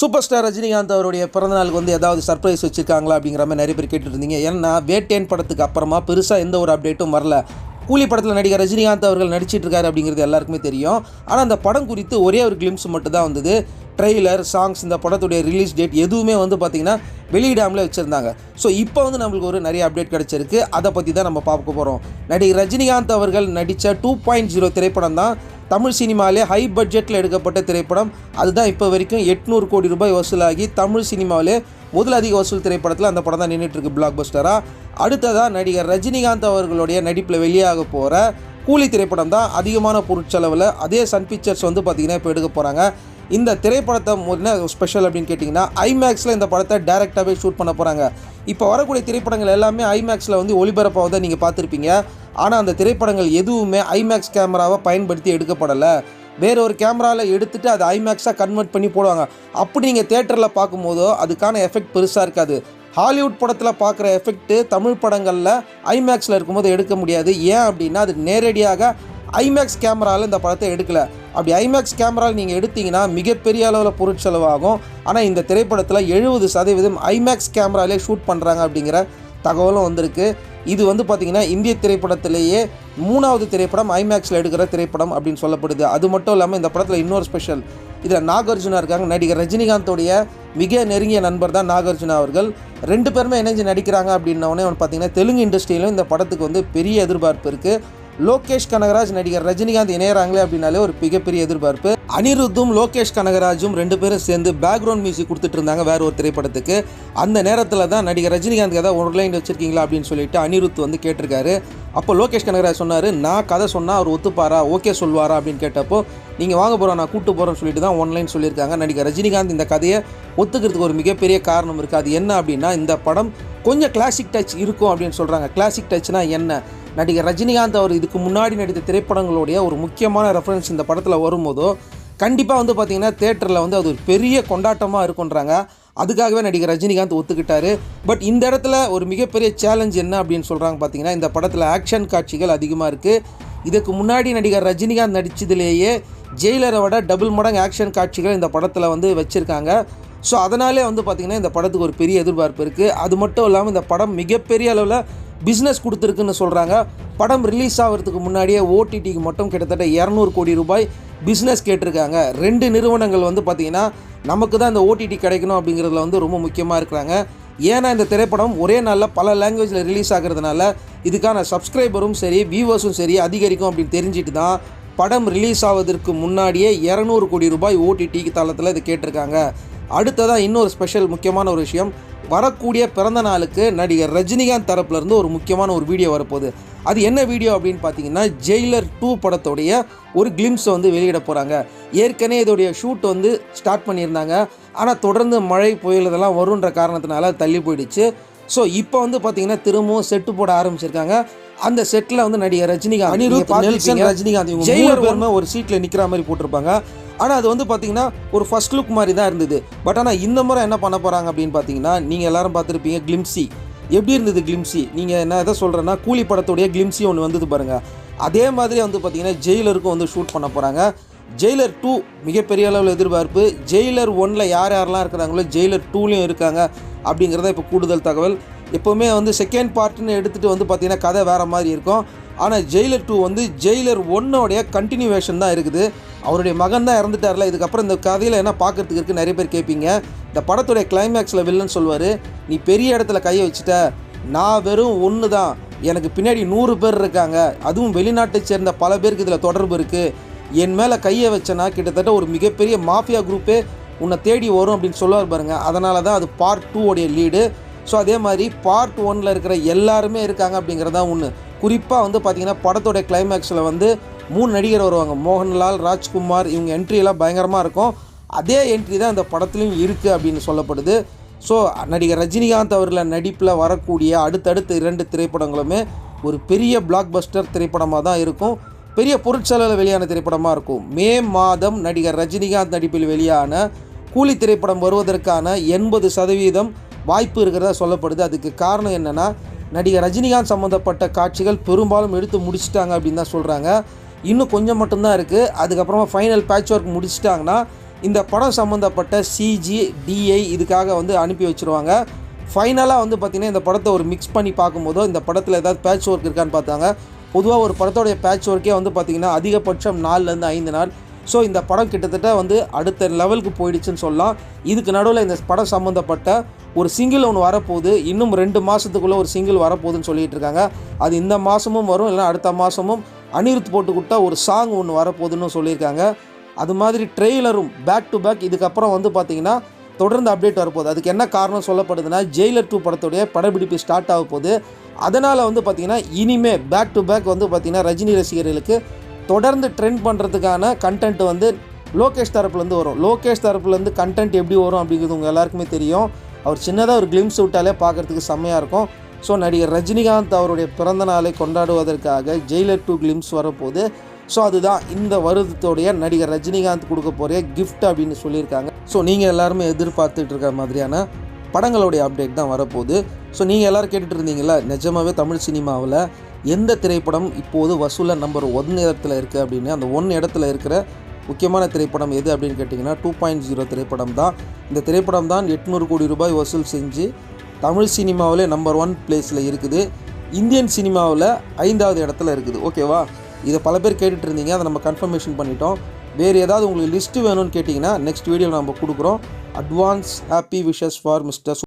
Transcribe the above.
Super star Rajinikanth அவருடைய பிறந்தநாளுக்கு வந்து ஏதாவது சர்ப்ரைஸ் வச்சுருக்காங்களா அப்படிங்கிற மாதிரி நிறைய பேர் கேட்டுருந்தீங்க ஏன்னா வேட்டேன் படத்துக்கு அப்புறமா பெருசாக எந்த ஒரு அப்டேட்டும் வரல. கூலி படத்தில் நடிகர் ரஜினிகாந்த் அவர்கள் நடிச்சிட்டு இருக்காரு அப்படிங்கிறது எல்லாருக்குமே தெரியும். ஆனால் அந்த படம் குறித்து ஒரே ஒரு கிளிம்ஸ் மட்டும் தான் வந்தது. ட்ரெய்லர் சாங்ஸ் இந்த படத்துடைய ரிலீஸ் டேட் எதுவுமே வந்து பார்த்திங்கன்னா வெளியிடாமலே வச்சுருந்தாங்க. ஸோ இப்போ வந்து நம்மளுக்கு ஒரு நிறைய அப்டேட் கிடச்சிருக்கு. அதை பற்றி தான் நம்ம பார்க்க போகிறோம் நடிகர் ரஜினிகாந்த் அவர்கள் நடித்த டூ பாயிண்ட் ஜீரோ திரைப்படம் தான் தமிழ் சினிமாவிலே ஹை பட்ஜெட்டில் எடுக்கப்பட்ட திரைப்படம். அதுதான் இப்போ வரைக்கும் எட்நூறு கோடி ரூபாய் வசூலாகி தமிழ் சினிமாவிலே முதல் அதிக வசூல் திரைப்படத்தில் அந்த படம் தான் நின்றுட்டு இருக்கு பிளாக் பஸ்டராக அடுத்ததாக நடிகர் ரஜினிகாந்த் அவர்களுடைய நடிப்பில் வெளியாக போகிற கூலி திரைப்படம் தான் அதிகமான பொருட்செலவில். அதே சன் பிக்சர்ஸ் வந்து பார்த்திங்கன்னா இப்போ எடுக்க போகிறாங்க இந்த திரைப்படத்தை என்ன ஸ்பெஷல் அப்படின்னு கேட்டிங்கன்னா ஐமேக்ஸில் இந்த படத்தை டேரெக்டாகவே ஷூட் பண்ண போகிறாங்க இப்போ வரக்கூடிய திரைப்படங்கள் எல்லாமே ஐமேக்ஸில் வந்து ஒளிபரப்பாக தான் நீங்கள் பார்த்துருப்பீங்க. ஆனால் அந்த திரைப்படங்கள் எதுவுமே ஐமேக்ஸ் கேமராவை பயன்படுத்தி எடுக்கப்படலை. வேற ஒரு கேமராவில் எடுத்துகிட்டு அதை ஐமேக்ஸாக கன்வெர்ட் பண்ணி போடுவாங்க. அப்படி நீங்கள் தேட்டரில் பார்க்கும்போதோ அதுக்கான எஃபெக்ட் பெருசாக இருக்காது. ஹாலிவுட் படத்தில் பார்க்குற எஃபெக்ட்டு தமிழ் படங்களில் ஐமேக்ஸில் இருக்கும்போது எடுக்க முடியாது. ஏன் அப்படின்னா அது நேரடியாக ஐமேக்ஸ் கேமராவில் இந்த படத்தை எடுக்கல. அப்படி ஐமேக்ஸ் கேமராவில் நீங்கள் எடுத்தீங்கன்னா மிகப்பெரிய அளவில் பொருட்செலவாகும் ஆனால் இந்த திரைப்படத்தில் எழுபது சதவீதம் ஐமேக்ஸ் கேமராலே ஷூட் பண்ணுறாங்க அப்படிங்கிற தகவலும் வந்திருக்கு. இது வந்து பார்த்திங்கன்னா இந்திய திரைப்படத்திலேயே மூணாவது திரைப்படம் ஐமேக்ஸில் எடுக்கிற திரைப்படம் அப்படின்னு சொல்லப்படுது. அது மட்டும் இல்லாமல் இந்த படத்தில் இன்னொரு ஸ்பெஷல் இதில் நாகார்ஜுனா இருக்காங்க. நடிகர் ரஜினிகாந்தோடைய மிக நெருங்கிய நண்பர் தான் நாகார்ஜுனா அவர்கள். ரெண்டு பேருமே இணைஞ்சு நடிக்கிறாங்க அப்படின்னோடனே வந்து பார்த்திங்கன்னா தெலுங்கு இண்டஸ்ட்ரியிலும் இந்த படத்துக்கு வந்து பெரிய எதிர்பார்ப்பு இருக்குது லோகேஷ் கனகராஜ் நடிகர் ரஜினிகாந்த் இணையறாங்களே அப்படின்னாலே ஒரு மிகப்பெரிய எதிர்பார்ப்பு. அனிருத்தும் லோகேஷ் கனகராஜும் ரெண்டு பேரும் சேர்ந்து பேக்ரவுண்ட் மியூசிக் கொடுத்துட்டு இருந்தாங்க வேற ஒரு திரைப்படத்துக்கு. அந்த நேரத்தில் தான் நடிகர் ரஜினிகாந்த் ஏதாவது ஒரு லைன் வச்சிருக்கீங்களா அப்படின்னு சொல்லிட்டு அனிருத் வந்து கேட்டிருக்காரு. அப்போ லோகேஷ் கனகராஜ் சொன்னார் நான் கதை சொன்னால் அவர் ஒத்துப்பாரா? ஓகே சொல்வாரா அப்படின்னு கேட்டப்போ நீங்கள் வாங்க போகிறோம் நான் கூட்டு போகிறேன்னு சொல்லிட்டு தான் ஒன்லைன் சொல்லியிருக்காங்க. நடிகர் ரஜினிகாந்த் இந்த கதையை ஒத்துக்கிறதுக்கு ஒரு மிகப்பெரிய காரணம் இருக்குது அது என்ன அப்படின்னா இந்த படம் கொஞ்சம் கிளாசிக் டச் இருக்கும் அப்படின்னு சொல்கிறாங்க கிளாசிக் டச்னா என்ன? நடிகர் ரஜினிகாந்த் அவர் இதுக்கு முன்னாடி நடித்த திரைப்படங்களுடைய ஒரு முக்கியமான ரெஃபரன்ஸ் இந்த படத்தில் வரும்போதோ கண்டிப்பாக வந்து பார்த்திங்கன்னா தேட்டரில் வந்து அது ஒரு பெரிய கொண்டாட்டமாக இருக்குன்றாங்க அதுக்காகவே நடிகர் ரஜினிகாந்த் ஒத்துக்கிட்டாரு. பட் இந்த இடத்துல ஒரு மிகப்பெரிய சேலஞ்ச் என்ன அப்படின்னு சொல்கிறாங்க பார்த்தீங்கன்னா இந்த படத்தில் ஆக்ஷன் காட்சிகள் அதிகமாக இருக்குது இதுக்கு முன்னாடி நடிகர் ரஜினிகாந்த் நடித்ததுலேயே ஜெயிலரை விட டபுள் மடங்கு ஆக்ஷன் காட்சிகள் இந்த படத்தில் வந்து வச்சுருக்காங்க. ஸோ அதனாலே வந்து பார்த்திங்கன்னா இந்த படத்துக்கு ஒரு பெரிய எதிர்பார்ப்பு இருக்குது அது மட்டும் இல்லாமல் இந்த படம் மிகப்பெரிய அளவில் பிஸ்னஸ் கொடுத்துருக்குன்னு சொல்கிறாங்க படம் ரிலீஸ் ஆகிறதுக்கு முன்னாடியே ஓடிடிக்கு மட்டும் கிட்டத்தட்ட இரநூறு கோடி ரூபாய் பிஸ்னஸ் கேட்டிருக்காங்க. ரெண்டு நிறுவனங்கள் வந்து பார்த்திங்கன்னா நமக்கு தான் இந்த ஓடிடி கிடைக்கணும் அப்படிங்கிறதுல வந்து ரொம்ப முக்கியமாக இருக்கிறாங்க. ஏன்னா இந்த திரைப்படம் ஒரே நாளில் பல லாங்குவேஜில் ரிலீஸ் ஆகிறதுனால இதுக்கான சப்ஸ்கிரைபரும் சரி வியூவர்ஸும் சரி அதிகரிக்கும் அப்படின்னு தெரிஞ்சுட்டு தான் படம் ரிலீஸ் ஆவதற்கு முன்னாடியே இரநூறு கோடி ரூபாய் ஓடிடி தளத்தில் இது கேட்டிருக்காங்க. அடுத்ததாக இன்னொரு ஸ்பெஷல் முக்கியமான ஒரு விஷயம் வரக்கூடிய பிறந்த நாளுக்கு நடிகர் ரஜினிகாந்த் தரப்புலேருந்து ஒரு முக்கியமான ஒரு வீடியோ வரப்போகுது. அது என்ன வீடியோ அப்படின்னு பார்த்தீங்கன்னா ஜெயிலர் டூ படத்துடைய ஒரு கிளிம்ஸை வந்து வெளியிட போகிறாங்க ஏற்கனவே இதோடைய ஷூட் வந்து ஸ்டார்ட் பண்ணியிருந்தாங்க. ஆனால் தொடர்ந்து மழை புயல் இதெல்லாம் வருன்ற காரணத்தினால தள்ளி போயிடுச்சு. ஸோ இப்போ வந்து பார்த்தீங்கன்னா திரும்பவும் செட்டு போட ஆரம்பிச்சிருக்காங்க. அந்த செட்டில் வந்து நடிகர் ரஜினிகாந்த் ரஜினிகாந்த் ஜெயிலர் பேருமே ஒரு சீட்டில் நிற்கிற மாதிரி போட்டிருப்பாங்க. ஆனால் அது வந்து பார்த்தீங்கன்னா ஒரு ஃபர்ஸ்ட் லுக் மாதிரி தான் இருந்தது. பட் ஆனால் இந்த முறை என்ன பண்ண போகிறாங்க அப்படின்னு பார்த்தீங்கன்னா நீங்கள் எல்லாரும் பார்த்துருப்பீங்க கிளிம்சி எப்படி இருந்தது கிளிம்சி நீங்கள் என்ன எதை சொல்கிறேன்னா கூலி படத்துடைய கிளிம்சி ஒன்று வந்தது பாருங்கள் அதே மாதிரி வந்து பார்த்தீங்கன்னா ஜெயிலருக்கும் வந்து ஷூட் பண்ண போகிறாங்க ஜெயிலர் டூ மிகப்பெரிய அளவில் எதிர்பார்ப்பு. ஜெயிலர் ஒனில் யார் யாரெல்லாம் இருக்கிறாங்களோ ஜெயிலர் டூலையும் இருக்காங்க அப்படிங்கிறத இப்போ கூடுதல் தகவல். எப்போவுமே வந்து செகண்ட் பார்ட்டுன்னு எடுத்துகிட்டு வந்து பார்த்திங்கன்னா கதை வேறு மாதிரி இருக்கும். ஆனால் ஜெயிலர் டூ வந்து ஜெயிலர் ஒன்னோடைய கண்டினியூவேஷன் தான் இருக்குது. அவருடைய மகன் தான் இறந்துட்டார்ல இதுக்கப்புறம் இந்த கதையில் என்ன பார்க்கறதுக்கு இருக்குது நிறைய பேர் கேட்பீங்க இந்த படத்துடைய கிளைமேக்ஸில் வில்லன் சொல்வார் நீ பெரிய இடத்துல கையை வச்சுட்ட. நான் வெறும் ஒன்று தான். எனக்கு பின்னாடி நூறு பேர் இருக்காங்க. அதுவும் வெளிநாட்டை சேர்ந்த பல பேருக்கு இதில் தொடர்பு இருக்குது என் மேலே கையை வச்சனா கிட்டத்தட்ட ஒரு மிகப்பெரிய மாஃபியா குரூப்பே உன்னை தேடி வரும் அப்படின்னு சொல்லுவார் பாருங்கள் அதனால தான் அது பார்ட் டூ உடைய லீடு ஸோ அதே மாதிரி பார்ட் ஒனில் இருக்கிற எல்லாருமே இருக்காங்க அப்படிங்கிறதான் ஒன்று குறிப்பாக வந்து பார்த்திங்கன்னா படத்தோடைய கிளைமேக்ஸில் வந்து மூணு நடிகர் வருவாங்க. மோகன்லால் ராஜ்குமார் இவங்க என்ட்ரியெல்லாம் பயங்கரமாக இருக்கும். அதே என்ட்ரி தான் அந்த படத்துலையும் இருக்குது அப்படின்னு சொல்லப்படுது. ஸோ நடிகர் ரஜினிகாந்த் அவரில் நடிப்பில் வரக்கூடிய அடுத்தடுத்த இரண்டு திரைப்படங்களுமே ஒரு பெரிய பிளாக் பஸ்டர் திரைப்படமாக தான் இருக்கும். பெரிய பொருட்செலவில் வெளியான திரைப்படமாக இருக்கும். மே மாதம் நடிகர் ரஜினிகாந்த் நடிப்பில் வெளியான கூலி திரைப்படம் வருவதற்கான எண்பது சதவீதம் வாய்ப்பு இருக்கிறதா சொல்லப்படுது. அதுக்கு காரணம் என்னென்னா நடிகர் ரஜினிகாந்த் சம்மந்தப்பட்ட காட்சிகள் பெரும்பாலும் எடுத்து முடிச்சிட்டாங்க அப்படின்னு தான் சொல்கிறாங்க இன்னும் கொஞ்சம் மட்டும்தான் இருக்குது அதுக்கப்புறமா ஃபைனல் பேட்ச் ஒர்க் முடிச்சிட்டாங்கன்னா இந்த படம் சம்மந்தப்பட்ட சிஜி டிஐ இதுக்காக வந்து அனுப்பி வச்சுருவாங்க. ஃபைனலாக வந்து பார்த்திங்கன்னா இந்த படத்தை ஒரு மிக்ஸ் பண்ணி பார்க்கும்போதோ இந்த படத்தில் ஏதாவது பேட்ச் ஒர்க் இருக்கான்னு பார்த்தாங்க. பொதுவாக ஒரு படத்தோடைய பேட்ச் ஒர்க்கே வந்து பார்த்திங்கன்னா அதிகபட்சம் நாலுலேருந்து ஐந்து நாள். ஸோ இந்த படம் கிட்டத்தட்ட வந்து அடுத்த லெவலுக்கு போயிடுச்சுன்னு சொல்லலாம். இதுக்கு நடுவில் இந்த படம் சம்மந்தப்பட்ட ஒரு சிங்கிள் ஒன்று வரப்போகுது. இன்னும் ரெண்டு மாதத்துக்குள்ளே ஒரு சிங்கிள் வரப்போகுதுன்னு சொல்லிகிட்டு இருக்காங்க. அது இந்த மாதமும் வரும் இல்லைன்னா அடுத்த மாதமும் அனிருத் போட்டு கொடுத்தா ஒரு சாங் ஒன்று வரப்போகுதுன்னு சொல்லியிருக்காங்க. அது மாதிரி ட்ரெய்லரும் பேக் டு பேக் இதுக்கப்புறம் வந்து பார்த்திங்கன்னா தொடர்ந்து அப்டேட் வரப்போகுது. அதுக்கு என்ன காரணம் சொல்லப்படுதுன்னா ஜெயிலர் டூ படத்துடைய படப்பிடிப்பு ஸ்டார்ட் ஆக போகுது. அதனால் வந்து பார்த்திங்கன்னா இனிமே பேக் டு பேக் வந்து பார்த்திங்கன்னா ரஜினி ரசிகர்களுக்கு தொடர்ந்து ட்ரெண்ட் பண்ணுறதுக்கான கண்டென்ட் வந்து லோகேஷ் தரப்புலேருந்து வரும். லோகேஷ் தரப்புலேருந்து கண்டென்ட் எப்படி வரும் அப்படிங்கிறது உங்கள் எல்லாருக்குமே தெரியும். அவர் சின்னதாக ஒரு கிளிம்ஸ் விட்டாலே பார்க்குறதுக்கு செம்மையாக இருக்கும். ஸோ நடிகர் ரஜினிகாந்த் அவருடைய பிறந்த நாளை கொண்டாடுவதற்காக ஜெயிலர் டூ கிளிம்ஸ் வரப்போகுது. ஸோ அதுதான் இந்த வருடத்தோடைய நடிகர் ரஜினிகாந்த் கொடுக்க போகிற கிஃப்ட் அப்படின்னு சொல்லியிருக்காங்க. ஸோ நீங்கள் எல்லாருமே எதிர்பார்த்துட்டு இருக்க மாதிரியான படங்களுடைய அப்டேட் தான் வரப்போகுது. ஸோ நீங்கள் எல்லோரும் கேட்டுட்டு இருந்தீங்களா நிஜமாவே தமிழ் சினிமாவில் எந்த திரைப்படம் இப்போது வசூலில் நம்பர் ஒன் இடத்துல இருக்குது அப்படின்னு அந்த ஒன் இடத்துல இருக்கிற முக்கியமான திரைப்படம் எது அப்படின்னு கேட்டிங்கன்னா டூ பாயிண்ட் ஜீரோ திரைப்படம் தான். இந்த திரைப்படம் தான் எட்நூறு கோடி ரூபாய் வசூல் செஞ்சு தமிழ் சினிமாவிலே நம்பர் ஒன் பிளேஸில் இருக்குது. இந்தியன் சினிமாவில் ஐந்தாவது இடத்துல இருக்குது. ஓகேவா இதை பல பேர் கேட்டுட்டு இருந்தீங்க. அதை நம்ம கன்ஃபர்மேஷன் பண்ணிட்டோம். வேறு ஏதாவது உங்களுக்கு லிஸ்ட்டு வேணும்னு கேட்டிங்கன்னா நெக்ஸ்ட் வீடியோ நம்ம கொடுக்குறோம். Advance happy wishes for mister